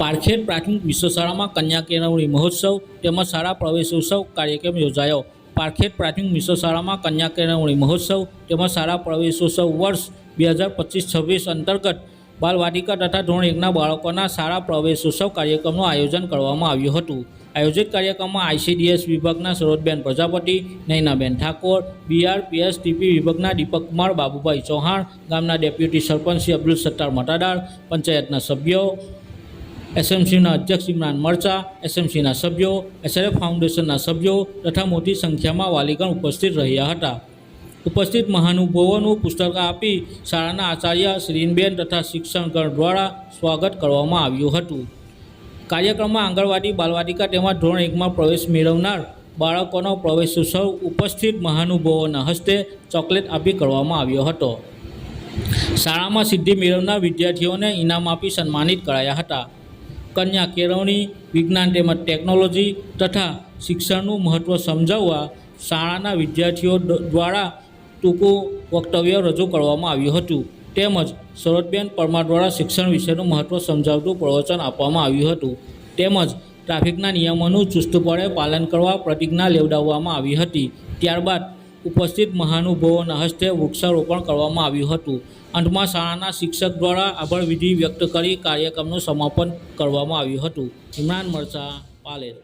પારખેડ પ્રાથમિક વિશ્વ શાળામાં કન્યા કેળવણી મહોત્સવ તેમજ શાળા પ્રવેશોત્સવ કાર્યક્રમ યોજાયો. પારખેડ પ્રાથમિક વિશ્વ શાળામાં કન્યા કેળવણી મહોત્સવ તેમજ શાળા પ્રવેશોત્સવ વર્ષ બે હજાર પચીસ છવ્વીસ અંતર્ગત બાલવાટિકા તથા ધોરણ એકના બાળકોના શાળા પ્રવેશોત્સવ કાર્યક્રમનું આયોજન કરવામાં આવ્યું હતું. આયોજિત કાર્યક્રમમાં આઈસીડીએસ વિભાગના સરોજબેન પ્રજાપતિ, નૈનાબેન ઠાકોર બીઆરપીએસ ટીપી વિભાગના દીપકકુમાર બાબુભાઈ ચૌહાણ, ગામના ડેપ્યુટી સરપંચ શ્રી અબ્દુલ સત્તાર મટાદાર પંચાયતના સભ્યો એસએમસીના અધ્યક્ષ ઇમરાન મરચા, એસએમસીના સભ્યો એસએલએફ ફાઉન્ડેશનના સભ્યો તથા મોટી સંખ્યામાં વાલીગણ ઉપસ્થિત રહ્યા હતા. ઉપસ્થિત મહાનુભાવોનું પુસ્તક આપી શાળાના આચાર્ય શ્રીનબેન તથા શિક્ષણગણ દ્વારા સ્વાગત કરવામાં આવ્યું હતું. કાર્યક્રમમાં આંગણવાડી, બાલવાટિકા તેમજ ધોરણ એકમાં પ્રવેશ મેળવનાર બાળકોનો પ્રવેશોત્સવ ઉપસ્થિત મહાનુભાવોના હસ્તે ચોકલેટ આપી કરવામાં આવ્યો હતો. શાળામાં સિદ્ધિ મેળવનાર વિદ્યાર્થીઓને ઇનામ આપી સન્માનિત કરાયા હતા. કન્યા કેળવણી, વિજ્ઞાન તેમજ ટેકનોલોજી તથા શિક્ષણનું મહત્ત્વ સમજાવવા શાળાના વિદ્યાર્થીઓ દ્વારા ટૂંકું વક્તવ્ય રજૂ કરવામાં આવ્યું હતું. તેમજ સરોજબેન પરમાર દ્વારા શિક્ષણ વિશેનું મહત્ત્વ સમજાવતું પ્રવચન આપવામાં આવ્યું હતું. તેમજ ટ્રાફિકના નિયમોનું ચુસ્તપણે પાલન કરવા પ્રતિજ્ઞા લેવડાવવામાં આવી હતી. ત્યારબાદ ઉપસ્થિત મહાનુભાવોના હસ્તે વૃક્ષારોપણ કરવામાં આવ્યું હતું. અંતમાં શાળાના શિક્ષક દ્વારા આભાર વિધિ વ્યક્ત કરી કાર્યક્રમનું સમાપન કરવામાં આવ્યું હતું. ઇમરાન મરચા પાલેર.